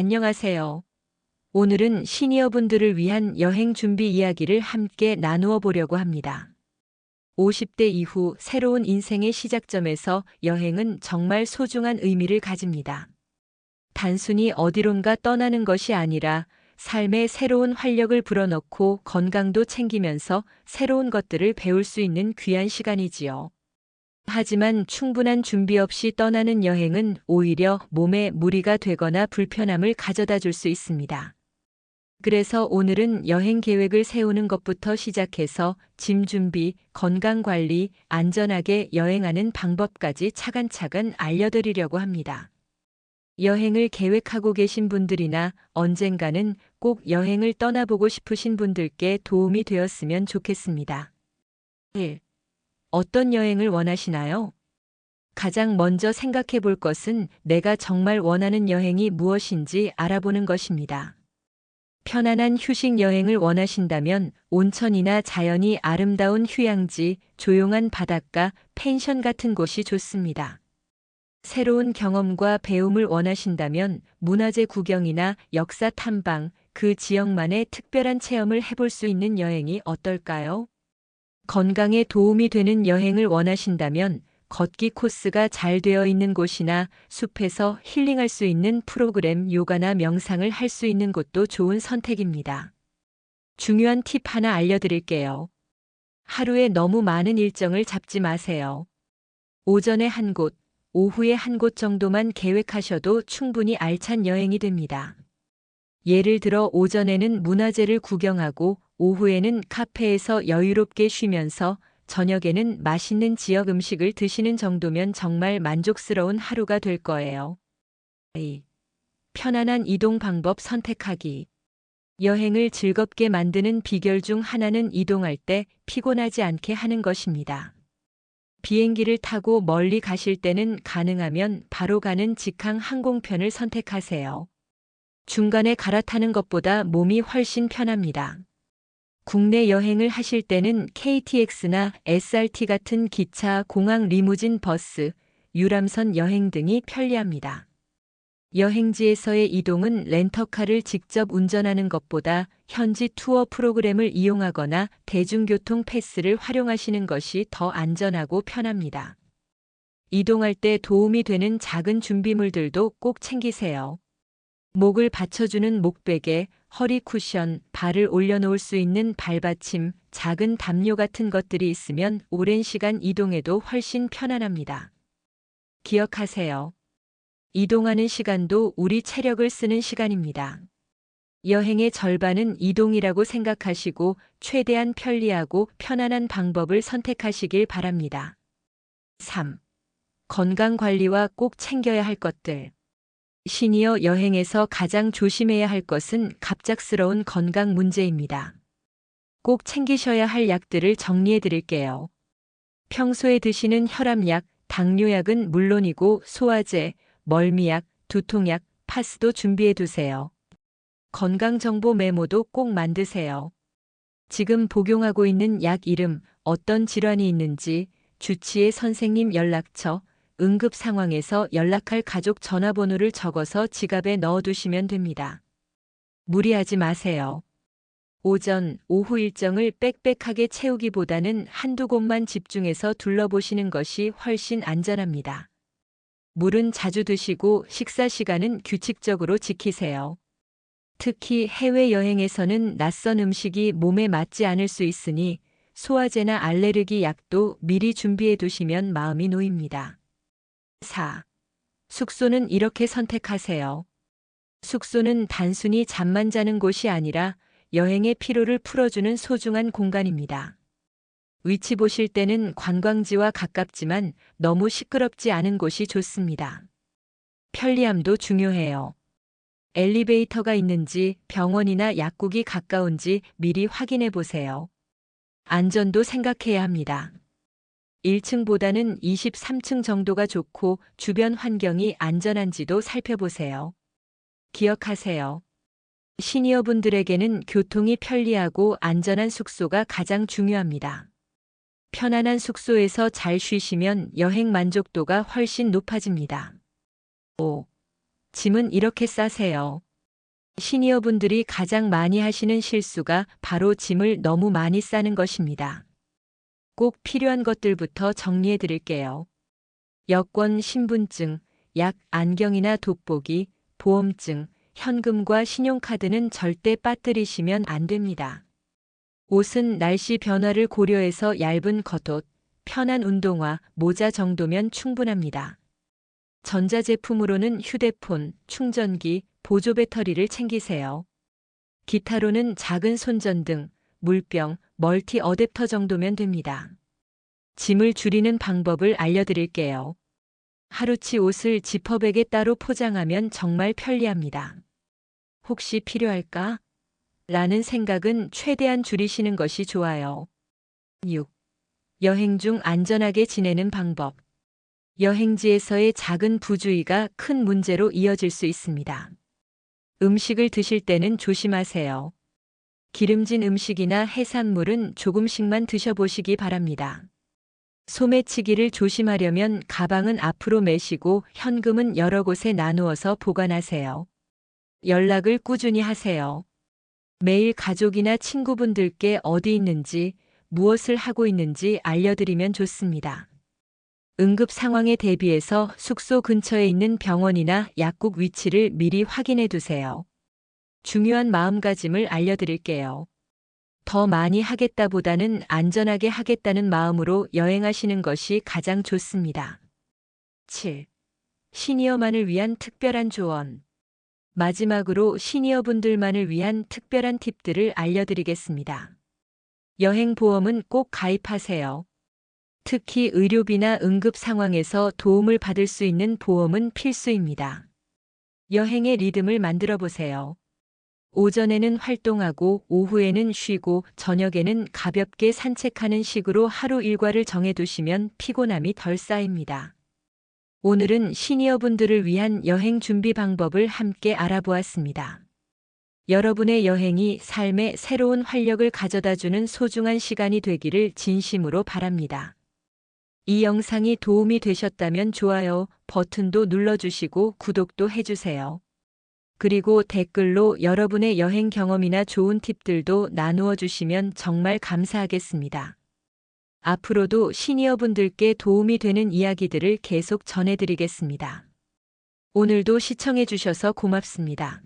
안녕하세요. 오늘은 시니어분들을 위한 여행 준비 이야기를 함께 나누어 보려고 합니다. 50대 이후 새로운 인생의 시작점에서 여행은 정말 소중한 의미를 가집니다. 단순히 어디론가 떠나는 것이 아니라 삶에 새로운 활력을 불어넣고 건강도 챙기면서 새로운 것들을 배울 수 있는 귀한 시간이지요. 하지만 충분한 준비 없이 떠나는 여행은 오히려 몸에 무리가 되거나 불편함을 가져다 줄 수 있습니다. 그래서 오늘은 여행 계획을 세우는 것부터 시작해서 짐 준비, 건강 관리, 안전하게 여행하는 방법까지 차근차근 알려드리려고 합니다. 여행을 계획하고 계신 분들이나 언젠가는 꼭 여행을 떠나보고 싶으신 분들께 도움이 되었으면 좋겠습니다. 1. 어떤 여행을 원하시나요? 가장 먼저 생각해 볼 것은 내가 정말 원하는 여행이 무엇인지 알아보는 것입니다. 편안한 휴식 여행을 원하신다면 온천이나 자연이 아름다운 휴양지, 조용한 바닷가, 펜션 같은 곳이 좋습니다. 새로운 경험과 배움을 원하신다면 문화재 구경이나 역사 탐방, 그 지역만의 특별한 체험을 해볼 수 있는 여행이 어떨까요? 건강에 도움이 되는 여행을 원하신다면 걷기 코스가 잘 되어 있는 곳이나 숲에서 힐링할 수 있는 프로그램 요가나 명상을 할 수 있는 곳도 좋은 선택입니다. 중요한 팁 하나 알려드릴게요. 하루에 너무 많은 일정을 잡지 마세요. 오전에 한 곳, 오후에 한 곳 정도만 계획하셔도 충분히 알찬 여행이 됩니다. 예를 들어 오전에는 문화재를 구경하고 오후에는 카페에서 여유롭게 쉬면서 저녁에는 맛있는 지역 음식을 드시는 정도면 정말 만족스러운 하루가 될 거예요. 2. 편안한 이동 방법 선택하기. 여행을 즐겁게 만드는 비결 중 하나는 이동할 때 피곤하지 않게 하는 것입니다. 비행기를 타고 멀리 가실 때는 가능하면 바로 가는 직항 항공편을 선택하세요. 중간에 갈아타는 것보다 몸이 훨씬 편합니다. 국내 여행을 하실 때는 KTX나 SRT 같은 기차, 공항 리무진 버스, 유람선 여행 등이 편리합니다. 여행지에서의 이동은 렌터카를 직접 운전하는 것보다 현지 투어 프로그램을 이용하거나 대중교통 패스를 활용하시는 것이 더 안전하고 편합니다. 이동할 때 도움이 되는 작은 준비물들도 꼭 챙기세요. 목을 받쳐주는 목베개, 허리 쿠션, 발을 올려놓을 수 있는 발받침, 작은 담요 같은 것들이 있으면 오랜 시간 이동해도 훨씬 편안합니다. 기억하세요. 이동하는 시간도 우리 체력을 쓰는 시간입니다. 여행의 절반은 이동이라고 생각하시고 최대한 편리하고 편안한 방법을 선택하시길 바랍니다. 3. 건강 관리와 꼭 챙겨야 할 것들. 시니어 여행에서 가장 조심해야 할 것은 갑작스러운 건강 문제입니다. 꼭 챙기셔야 할 약들을 정리해 드릴게요. 평소에 드시는 혈압약, 당뇨약은 물론이고 소화제, 멀미약, 두통약, 파스도 준비해 두세요. 건강정보 메모도 꼭 만드세요. 지금 복용하고 있는 약 이름, 어떤 질환이 있는지, 주치의 선생님 연락처, 응급 상황에서 연락할 가족 전화번호를 적어서 지갑에 넣어두시면 됩니다. 무리하지 마세요. 오전, 오후 일정을 빽빽하게 채우기보다는 한두 곳만 집중해서 둘러보시는 것이 훨씬 안전합니다. 물은 자주 드시고 식사 시간은 규칙적으로 지키세요. 특히 해외여행에서는 낯선 음식이 몸에 맞지 않을 수 있으니 소화제나 알레르기 약도 미리 준비해 두시면 마음이 놓입니다. 4. 숙소는 이렇게 선택하세요. 숙소는 단순히 잠만 자는 곳이 아니라 여행의 피로를 풀어주는 소중한 공간입니다. 위치 보실 때는 관광지와 가깝지만 너무 시끄럽지 않은 곳이 좋습니다. 편리함도 중요해요. 엘리베이터가 있는지 병원이나 약국이 가까운지 미리 확인해 보세요. 안전도 생각해야 합니다. 1층보다는 23층 정도가 좋고 주변 환경이 안전한지도 살펴보세요. 기억하세요. 시니어분들에게는 교통이 편리하고 안전한 숙소가 가장 중요합니다. 편안한 숙소에서 잘 쉬시면 여행 만족도가 훨씬 높아집니다. 5. 짐은 이렇게 싸세요. 시니어분들이 가장 많이 하시는 실수가 바로 짐을 너무 많이 싸는 것입니다. 꼭 필요한 것들부터 정리해 드릴게요. 여권, 신분증, 약, 안경이나 돋보기, 보험증, 현금과 신용카드는 절대 빠뜨리시면 안 됩니다. 옷은 날씨 변화를 고려해서 얇은 겉옷, 편한 운동화, 모자 정도면 충분합니다. 전자제품으로는 휴대폰, 충전기, 보조 배터리를 챙기세요. 기타로는 작은 손전등, 물병, 멀티 어댑터 정도면 됩니다. 짐을 줄이는 방법을 알려드릴게요. 하루치 옷을 지퍼백에 따로 포장하면 정말 편리합니다. 혹시 필요할까? 라는 생각은 최대한 줄이시는 것이 좋아요. 6. 여행 중 안전하게 지내는 방법. 여행지에서의 작은 부주의가 큰 문제로 이어질 수 있습니다. 음식을 드실 때는 조심하세요. 기름진 음식이나 해산물은 조금씩만 드셔보시기 바랍니다. 소매치기를 조심하려면 가방은 앞으로 매시고 현금은 여러 곳에 나누어서 보관하세요. 연락을 꾸준히 하세요. 매일 가족이나 친구분들께 어디 있는지, 무엇을 하고 있는지 알려드리면 좋습니다. 응급 상황에 대비해서 숙소 근처에 있는 병원이나 약국 위치를 미리 확인해 두세요. 중요한 마음가짐을 알려드릴게요. 더 많이 하겠다보다는 안전하게 하겠다는 마음으로 여행하시는 것이 가장 좋습니다. 7. 시니어만을 위한 특별한 조언. 마지막으로 시니어분들만을 위한 특별한 팁들을 알려드리겠습니다. 여행보험은 꼭 가입하세요. 특히 의료비나 응급 상황에서 도움을 받을 수 있는 보험은 필수입니다. 여행의 리듬을 만들어 보세요. 오전에는 활동하고 오후에는 쉬고 저녁에는 가볍게 산책하는 식으로 하루 일과를 정해두시면 피곤함이 덜 쌓입니다. 오늘은 시니어분들을 위한 여행 준비 방법을 함께 알아보았습니다. 여러분의 여행이 삶에 새로운 활력을 가져다 주는 소중한 시간이 되기를 진심으로 바랍니다. 이 영상이 도움이 되셨다면 좋아요 버튼도 눌러주시고 구독도 해주세요. 그리고 댓글로 여러분의 여행 경험이나 좋은 팁들도 나누어 주시면 정말 감사하겠습니다. 앞으로도 시니어분들께 도움이 되는 이야기들을 계속 전해드리겠습니다. 오늘도 시청해 주셔서 고맙습니다.